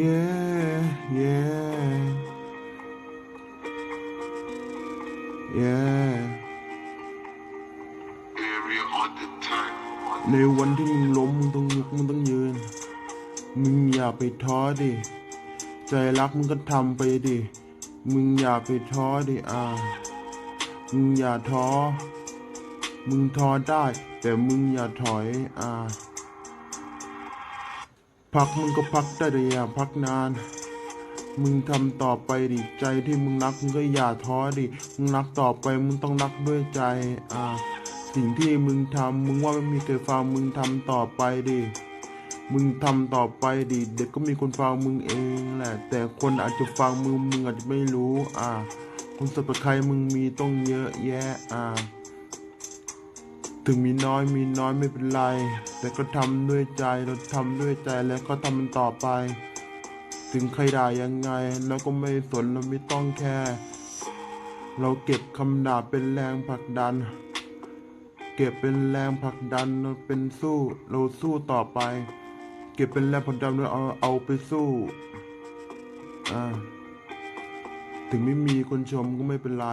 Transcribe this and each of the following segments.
yeah yeah yeah Area on the time. ในวันที่มึงล้มมึงต้องลุกมึงต้องยืน มึงอย่าไปท้อดิ ใจรักมึงก็ทำไปดิ มึงอย่าไปท้อดิอ่า มึงอย่าท้อ มึงท้อได้ แต่มึงอย่าถอยอ่า พักมึงก็พักได้แต่อย่าพักนาน มึงทำต่อไปดิใจที่มึงรักมึงก็อย่าท้อดิ มึงรักต่อไปมึงต้องรักด้วยใจ อ่า สิ่งที่มึงทำมึงว่าไม่มีใครฟังมึงทำต่อไปดิมึงทำต่อไปดิเด็กก็มีคนฟังมึงเองแหละ แต่คนอาจจะฟังมึงมึงอาจจะไม่รู้ อ่า คนสับใครมึงมีต้องเยอะแยะ อ่า ถึงมีน้อยมีน้อยไม่เป็นไร แต่ก็ทำด้วยใจเราทำด้วยใจแล้วก็ทำมันต่อไป ถึงใครด่ายังไงเราก็ไม่สนเราไม่ต้องแคร์เราเก็บคำด่าเป็นแรงผลักดัน เก็บเป็นแรงผลักดันเราเป็นสู้เราสู้ต่อไป เก็บเป็นแรงผลักดันเราเอาเอาไปสู้อ่าถึงไม่มีคนชมก็ไม่เป็นไร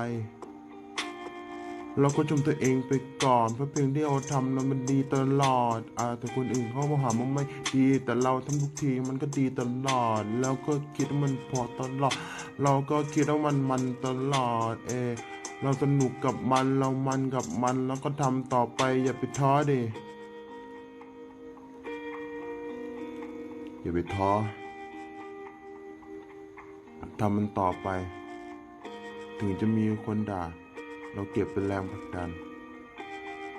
เราก็ชมตัวเองไปก่อนเพราะเพลงที่เราทำนั้นมันดีตลอดอาแต่คนอื่นเขามาหามันไม่ดี แต่เราทำทุกทีมันก็ดีตลอด แล้วก็คิดว่ามันพอตลอด เราก็คิดว่ามันมันตลอด เออเราสนุกกับมันเรามันกับมันแล้วก็ทำต่อไปอย่าไปท้อดิอย่าไปท้อทำมันต่อไป ถึงจะมีคนด่า เราเก็บเป็นแรงผลักดัน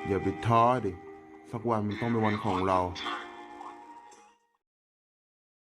อย่าไปท้อดิ สักวันมันต้องเป็นวันของเรา